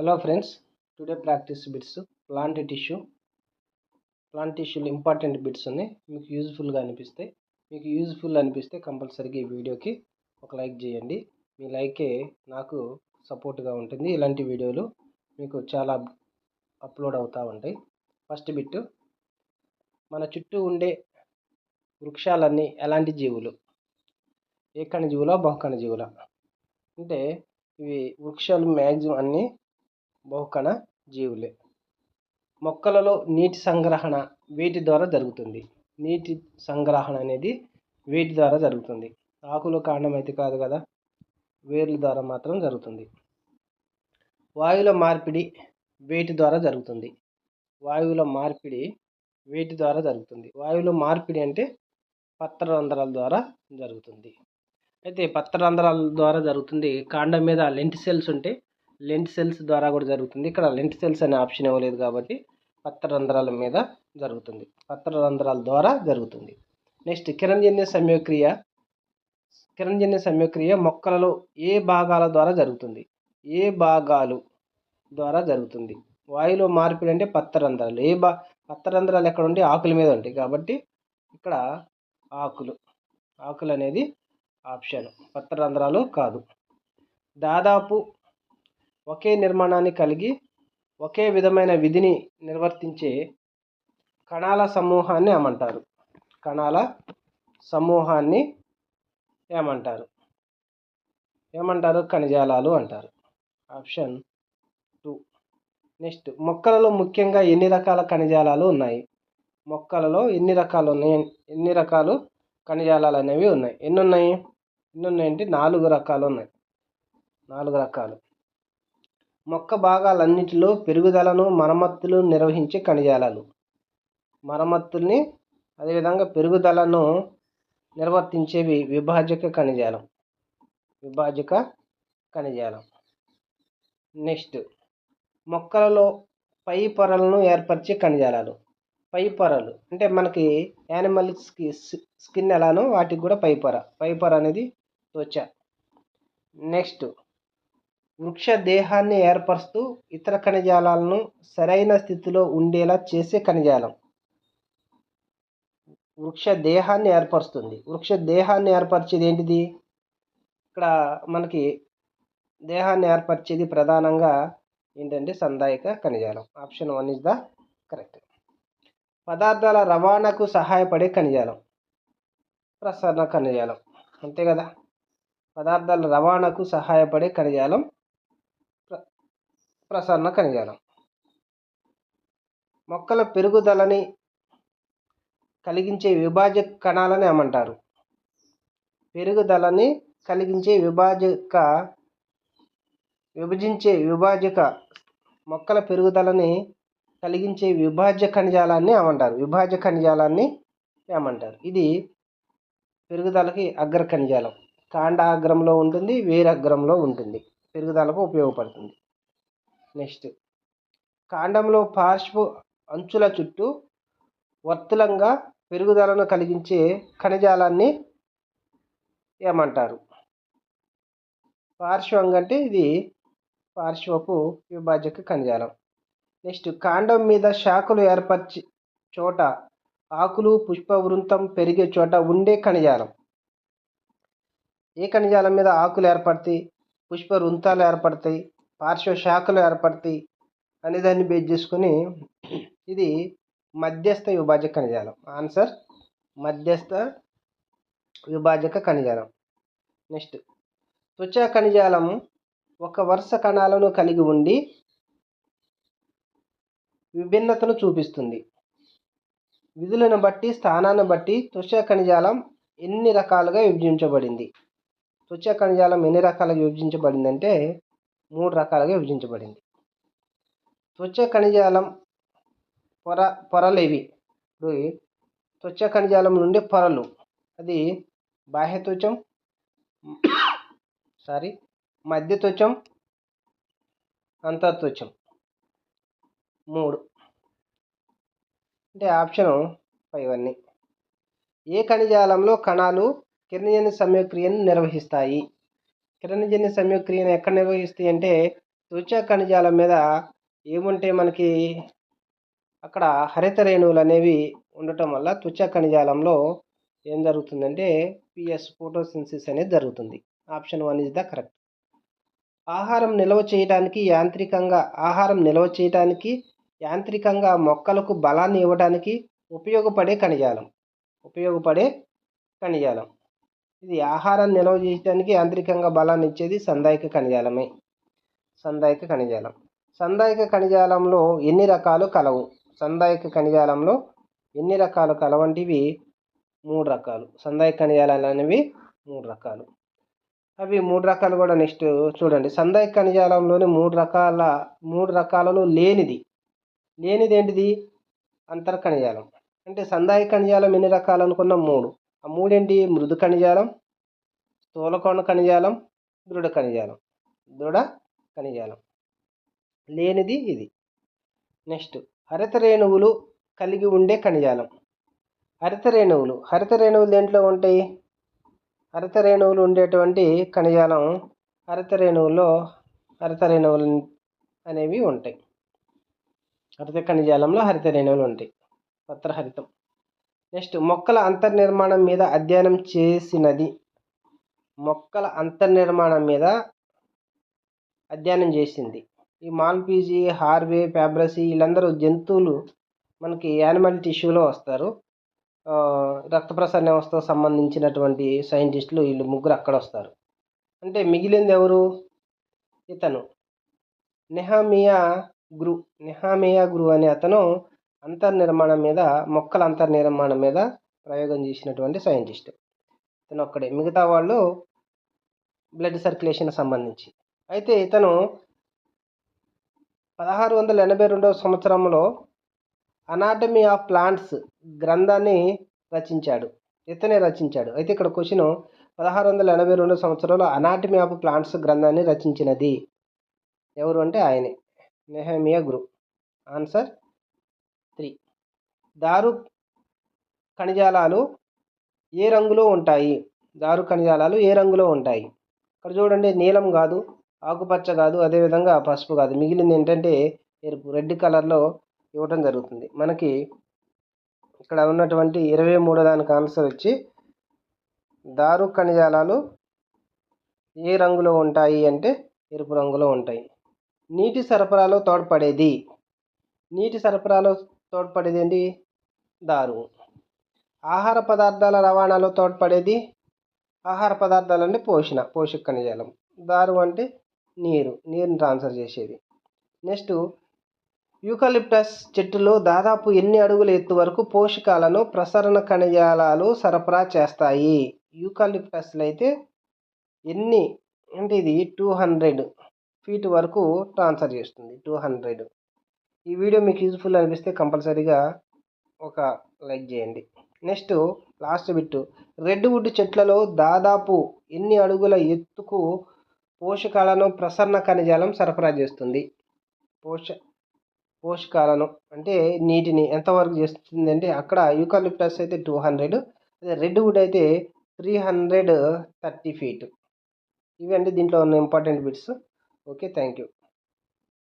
Hello friends today practice bits plant tissue plant టిష్యూలో important bits ఉన్నాయి. మీకు యూజ్ఫుల్గా అనిపిస్తే మీకు యూజ్ఫుల్ అనిపిస్తే కంపల్సరీగా ఈ వీడియోకి ఒక లైక్ చేయండి. మీ లైకే నాకు సపోర్ట్గా ఉంటుంది. ఇలాంటి వీడియోలు మీకు చాలా అప్లోడ్ అవుతూ ఉంటాయి. ఫస్ట్ బిట్ మన చుట్టూ ఉండే వృక్షాలన్నీ ఎలాంటి జీవులు? ఏకణ జీవులా బహుకణ జీవులా అంటే ఇవి వృక్షాలు మ్యాక్సిమం అన్నీ బహుకణ జీవులే. మొక్కలలో నీటి సంగ్రహణ వేటి ద్వారా జరుగుతుంది. నీటి సంగ్రహణ అనేది వేటి ద్వారా జరుగుతుంది. ఆకులు కాండం అయితే కాదు కదా వేర్ల ద్వారా మాత్రం జరుగుతుంది. వాయువుల మార్పిడి వేటి ద్వారా జరుగుతుంది. వాయువుల మార్పిడి వేటి ద్వారా జరుగుతుంది. వాయువుల మార్పిడి అంటే పత్రరంధ్రాల ద్వారా జరుగుతుంది. అయితే పత్రరంధ్రాల ద్వారా జరుగుతుంది కాండం మీద లెంట్ సెల్స్ ఉంటే లెంట్ సెల్స్ ద్వారా కూడా జరుగుతుంది. ఇక్కడ లెంట్ సెల్స్ అనే ఆప్షన్ ఇవ్వలేదు కాబట్టి పత్రరంధ్రాల మీద జరుగుతుంది. పత్రరంధ్రాల ద్వారా జరుగుతుంది. నెక్స్ట్ కిరణజన్య సమయక్రియ. కిరణజన్య సమయక్రియ మొక్కలలో ఏ భాగాల ద్వారా జరుగుతుంది? ఏ భాగాలు ద్వారా జరుగుతుంది? వాయులో మార్పిడి అంటే పత్రరంధ్రాలు ఏ బా పత్రరంధ్రాలు ఎక్కడ ఉంటే ఆకుల మీద ఉంటాయి కాబట్టి ఇక్కడ ఆకులు ఆకులు అనేది ఆప్షన్ పత్రరంధ్రాలు కాదు. దాదాపు ఒకే నిర్మాణాన్ని కలిగి ఒకే విధమైన విధిని నిర్వర్తించే కణాల సమూహాన్ని ఏమంటారు? కణాల సమూహాన్ని ఏమంటారు? ఏమంటారు? కణజాలాలు అంటారు. Option two. నెక్స్ట్ మొక్కలలో ముఖ్యంగా ఎన్ని రకాల కణజాలాలు ఉన్నాయి? మొక్కలలో ఎన్ని రకాలు ఉన్నాయి? ఎన్ని రకాలు కణజాలాలు అనేవి ఉన్నాయి? ఎన్ని ఉన్నాయి? ఎన్ని ఉన్నాయంటే నాలుగు రకాలు ఉన్నాయి. నాలుగు రకాలు. మొక్క భాగాలన్నిటిలో పెరుగుదలను మరమ్మత్తులు నిర్వహించే కణజాలాలు మరమ్మత్తుల్ని అదేవిధంగా పెరుగుదలను నిర్వర్తించేవి విభాజక కణజాలం విభాజక కణజాలం నెక్స్ట్ మొక్కలలో పై పొరలను ఏర్పరిచే కణజాలాలు పై పొరలు అంటే మనకి యానిమల్స్కి స్కిన్ ఎలానో వాటికి కూడా పై పొర. పై పొర అనేది త్వచ. నెక్స్ట్ వృక్ష దేహాన్ని ఏర్పరుస్తూ ఇతర కణజాలాలను సరైన స్థితిలో ఉండేలా చేసే కణజాలం వృక్ష దేహాన్ని ఏర్పరుస్తుంది. వృక్ష దేహాన్ని ఏర్పరిచేది ఏంటిది? ఇక్కడ మనకి దేహాన్ని ఏర్పరిచేది ప్రధానంగా ఏంటంటే సందాయక కణజాలం option one is the correct. పదార్థాల రవాణాకు సహాయపడే కణజాలం ప్రసరణ కణజాలం అంతే కదా? పదార్థాల రవాణాకు సహాయపడే కణజాలం ప్రసరణ కణజాలం మొక్కల పెరుగుదలని కలిగించే విభాజక కణాలని ఏమంటారు? పెరుగుదలని కలిగించే విభాజక విభజించే విభాజక మొక్కల పెరుగుదలని కలిగించే విభాజ్య ఖనిజాలాన్ని ఏమంటారు? విభాజ్య ఖనిజాలాన్ని ఏమంటారు? ఇది పెరుగుదలకి అగ్ర కణజాలం కాండ అగ్రంలో ఉంటుంది వేరగ్రంలో ఉంటుంది. పెరుగుదలకు ఉపయోగపడుతుంది. నెక్స్ట్. కాండంలో పార్శ్వ అంచుల చుట్టూ వర్తులంగా పెరుగుదలను కలిగించే కణజాలాన్ని ఏమంటారు? పార్శ్వంగా అంటే ఇది పార్శ్వపు విభాజక కణజాలం నెక్స్ట్ కాండం మీద శాఖలు ఏర్పరిచి చోట ఆకులు పుష్ప వృంతం పెరిగే చోట ఉండే కణజాలం ఏ కణజాలం మీద ఆకులు ఏర్పడతాయి? పుష్ప వృంతాలు ఏర్పడతాయి? పార్శ్వ శాఖలు ఏర్పడతాయి అనే దాన్ని బేస్ చేసుకుని ఇది మధ్యస్థ విభాజక కణజాలం ఆన్సర్ మధ్యస్థ విభాజక కణజాలం నెక్స్ట్ త్వచ కణజాలం ఒక వరుస కణాలను కలిగి ఉండి విభిన్నతను చూపిస్తుంది. విధులను బట్టి స్థానాన్ని బట్టి త్వచ కణజాలం ఎన్ని రకాలుగా విభజించబడింది? త్వచ కణజాలం ఎన్ని రకాలుగా విభజించబడిందంటే మూడు రకాలుగా విభజించబడింది. త్వచ కణజాలం పొర పొరలు ఇప్పుడు త్వచ కణజాలం నుండి పొరలు. అది బాహ్య త్వచం సారీ మధ్య త్వచం అంతర్త్వచం. మూడు. అంటే ఆప్షన్ ఇవన్నీ ఏ కణజాలంలో కణాలు కిరణజన్య సమయక్రియను నిర్వహిస్తాయి? కిరణజన్య సంయోక్రియను ఎక్కడ నిర్వహిస్తాయి అంటే త్వచ కణజాలం మీద ఏముంటే మనకి అక్కడ హరిత రేణువులు అనేవి ఉండటం వల్ల త్వచ కణజాలంలో ఏం జరుగుతుందంటే పిఎస్ ఫోటోసిన్సిస్ అనేది జరుగుతుంది. Option one is the correct. ఆహారం నిల్వ చేయడానికి యాంత్రికంగా ఆహారం నిల్వ చేయడానికి యాంత్రికంగా మొక్కలకు బలాన్ని ఇవ్వడానికి ఉపయోగపడే కణజాలం ఉపయోగపడే కణజాలం ఇది ఆహారం నిల్వ చేయడానికి యాంత్రికంగా బలాన్ని ఇచ్చేది సందాయక ఖనిజాలమే. సందాయక ఖనిజాలం. సందాయక కణజాలంలో ఎన్ని రకాలు కలవు? సందాయక ఖనిజాలంలో ఎన్ని రకాలు కలవంటివి మూడు రకాలు. సందాయక ఖనిజాలాలు అనేవి మూడు రకాలు. అవి మూడు రకాలు కూడా నెక్స్ట్ చూడండి. సందాయక ఖనిజాలంలోని మూడు రకాల మూడు రకాలలో లేనిది. లేనిది ఏంటిది? అంతర్ కణజాలం అంటే సందాయ ఖనిజాలం ఎన్ని రకాలు అనుకున్నాం? మూడు. ఆ మూడేంటి? మృదు కణజాలం స్థూలకోణ కణజాలం దృఢ కణజాలం. దృఢ కణజాలం. లేనిది ఇది. నెక్స్ట్ హరిత రేణువులు కలిగి ఉండే కణజాలం. హరిత రేణువులు. హరిత రేణువులు దేంట్లో ఉంటాయి? హరిత రేణువులు ఉండేటువంటి కణజాలం హరిత రేణువులో హరిత రేణువులు అనేవి ఉంటాయి. హరిత కణజాలంలో హరిత రేణువులు ఉంటాయి. పత్రహరితం నెక్స్ట్ మొక్కల అంతర్నిర్మాణం మీద అధ్యయనం చేసినది. మొక్కల అంతర్నిర్మాణం మీద అధ్యయనం చేసింది. ఈ మాల్పీజీ హార్వే ఫ్యాబ్రసీ వీళ్ళందరూ జంతువులు మనకి యానిమల్ టిష్యూలో వస్తారు. రక్త ప్రసరణ వ్యవస్థకు సంబంధించినటువంటి సైంటిస్టులు వీళ్ళు ముగ్గురు అక్కడ వస్తారు. అంటే మిగిలింది ఎవరు? ఇతను. నెహామియా గురు. నెహామియా గురు అనే అతను అంతర్నిర్మాణం మీద మొక్కల అంతర్నిర్మాణం మీద ప్రయోగం చేసినటువంటి సైంటిస్ట్. ఇతను ఒక్కడే. మిగతా వాళ్ళు బ్లడ్ సర్క్యులేషన్ సంబంధించి. అయితే ఇతను పదహారు వందల ఎనభై రెండవ సంవత్సరంలో అనాటమీ ఆఫ్ ప్లాంట్స్ గ్రంథాన్ని రచించాడు. ఇతనే రచించాడు. అయితే ఇక్కడ క్వశ్చన్ పదహారు వందల ఎనభై రెండవ సంవత్సరంలో అనాటమీ ఆఫ్ ప్లాంట్స్ గ్రంథాన్ని రచించినది ఎవరు అంటే ఆయనే. నెహమియా గురు ఆన్సర్ దారు కణజాలాలు ఏ రంగులో ఉంటాయి? దారు కణజాలాలు ఏ రంగులో ఉంటాయి? ఇక్కడ చూడండి నీలం కాదు ఆకుపచ్చ కాదు అదేవిధంగా పసుపు కాదు. మిగిలింది ఏంటంటే ఎరుపు. రెడ్ కలర్లో ఇవ్వటం జరుగుతుంది. మనకి ఇక్కడ ఉన్నటువంటి ఇరవై మూడో దానికి ఆన్సర్ వచ్చి దారు కణజాలాలు ఏ రంగులో ఉంటాయి అంటే ఎరుపు రంగులో ఉంటాయి. నీటి సరఫరాలో తోడ్పడేది. నీటి సరఫరాలో తోడ్పడేది ఏంటి? దారు. ఆహార పదార్థాల రవాణాలో తోడ్పడేది ఆహార పదార్థాలు అంటే పోషణ పోషక కణజాలం దారు అంటే నీరు నీరుని ట్రాన్స్ఫర్ చేసేది. నెక్స్ట్ యూకలిప్టస్ చెట్టులో దాదాపు ఎన్ని అడుగుల ఎత్తు వరకు పోషకాలను ప్రసరణ కణజాలాలు సరఫరా చేస్తాయి? యూకలిప్టస్లు అయితే ఎన్ని అంటే ఇది టూ హండ్రెడ్ ఫీట్ వరకు ట్రాన్స్ఫర్ చేస్తుంది టూ హండ్రెడ్. ఈ వీడియో మీకు యూజ్ఫుల్ అనిపిస్తే కంపల్సరీగా ఒక లైక్ చేయండి. Next last bit redwood చెట్లలో దాదాపు ఎన్ని అడుగుల ఎత్తుకు పోషకాలను ప్రసరణ కణజాలం సరఫరా చేస్తుంది? పోష పోషకాలను అంటే నీటిని ఎంతవరకు చేస్తుంది అంటే అక్కడ యూకాలిప్టస్ అయితే టూ హండ్రెడ్ అదే రెడ్ వుడ్ అయితే త్రీ హండ్రెడ్ థర్టీ ఫీట్. ఇవి అంటే దీంట్లో ఉన్న important bits. Okay thank you.